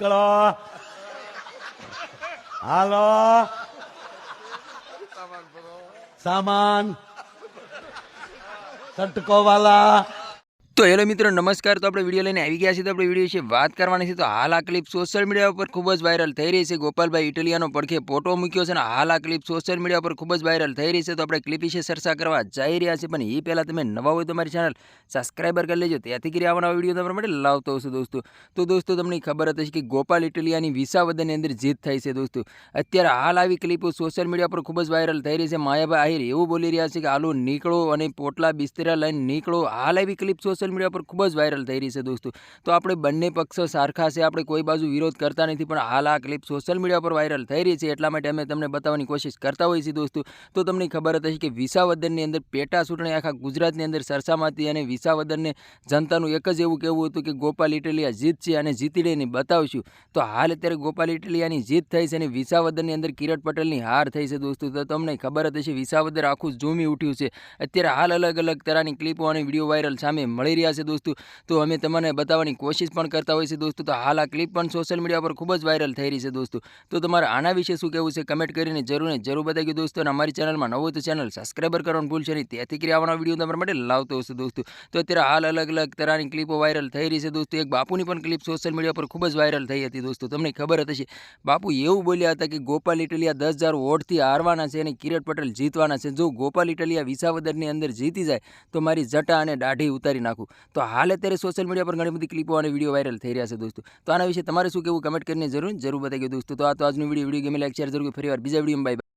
નીકળો હાલો સામાન સટકો વાલા તો હેલો મિત્રો, નમસ્કાર. તો આપણે વીડિયો લઈને આવી ગયા છીએ. તો આપણે વીડિયો વિશે વાત કરવાની છે. તો હાલ આ ક્લિપ સોશિયલ મીડિયા ઉપર ખૂબ જ વાયરલ થઈ રહી છે. ગોપાલભાઈ ઇટલિયાનો પડખે ફોટો મૂક્યો છે અને હાલ આ ક્લિપ સોશિયલ મીડિયા ઉપર ખૂબ જ વાયરલ થઈ રહી છે. તો આપણે ક્લિપ વિશે ચર્ચા કરવા જઈ રહ્યા છીએ. પણ એ પહેલાં તમે નવા હોય તો મારી ચેનલ સબસ્ક્રાઈબર કરી લેજો. ત્યાંથી કરી આવવાના વીડિયો તમારા માટે લાવતો હશે દોસ્તો. તો દોસ્તો, તમને ખબર હતી કે ગોપાલ ઇટલિયાની વિસાવદનની અંદર જીત થઈ છે દોસ્તો. અત્યારે હાલ આવી ક્લિપો સોશિયલ મીડિયા પર ખૂબ જ વાયરલ થઈ રહી છે. માયાભાઈ આહિર એવું બોલી રહ્યા છે કે, હાલો, નીકળો અને પોટલા બિસ્તરા લઈને નીકળો. હાલ આવી ક્લિપ સોશિયલ મીડિયા પર ખૂબ જ વાયરલ થઈ રહી છે દોસ્તો. તો આપણે બંને પક્ષો સરખા છે, આપણે કોઈ બાજુ વિરોધ કરતા નથી, પણ હાલ આ ક્લિપ સોશિયલ મીડિયા પર વાયરલ થઈ રહી છે, એટલા માટે અમે તમને બતાવવાની કોશિશ કરતા હોઈએ છીએ દોસ્તો. તો તમને ખબર હતી કે વિસાવદનની અંદર પેટા ચૂંટણી આખા ગુજરાતની અંદર સરસામાં હતી અને વિસાવદનને જનતાનું એક જ એવું કહેવું હતું કે ગોપાલ ઇટલિયા જીતશે અને જીતીને બતાવશું. તો હાલ અત્યારે ગોપાલ ઇટલિયાની જીત થઈ છે અને વિસાવદનની અંદર કિરટ પટેલની હાર થઈ છે દોસ્તો. તો તમને ખબર હતી વિસાવદર આખું ઝૂમી ઉઠ્યું છે. અત્યારે હાલ અલગ અલગ તરાની ક્લિપો અને વીડિયો વાયરલ સામે મળી રહ્યા છે દોસ્તો. તો અમે તમને બતાવવાની કોશિશ પણ કરતા હોઈએ છીએ દોસ્તો. તો હાલ આ ક્લિપ પણ સોશિયલ મીડિયા પર ખૂબ જ વાયરલ થઈ રહી છે દોસ્તો. તો તમારે આના વિશે શું કહેવું છે કમેન્ટ કરીને જરૂર જરૂર બતાવી દોસ્તો. અને અમારી ચેનલમાં નવું હોય તો ચેનલ સબસ્ક્રાઈબર કરવાનું ભૂલશે નહીં. ત્યાંથી કરી આવવાનો વીડિયો તમારા માટે લાવતો હશે દોસ્તો. તો અત્યારે હાલ અલગ અલગ તરાની ક્લિપો વાયરલ થઈ રહી છે દોસ્તો. એક બાપુની પણ ક્લિપ સોશિયલ મીડિયા પર ખૂબ જ વાયરલ થઈ હતી દોસ્તો. તમને ખબર હતી બાપુ એવું બોલ્યા હતા કે ગોપાલ ઇટલિયા દસ હજાર વોટથી હારવાના છે અને કિરટ પટેલ જીતવાના છે. જો ગોપાલ ઇટલિયા વિસાવદરની અંદર જીતી જાય તો મારી જટા અને દાઢી ઉતારી નાખું. તો હાલ અત્યારે સોશિયલ મીડિયા પર ઘણી બધી ક્લિપો અને વીડિયો વાયરલ થઈ રહ્યા છે દોસ્તો. તો આના વિશે તમારે શું કેવું કમેન્ટ કરીને જરૂર જરૂર બતાવી દોસ્તો. તો આ તો આજનું વીડિયો વીડિયો ગમે લાઈક શેર જરૂર, ફરી વાર બીજા વીડિયો બાય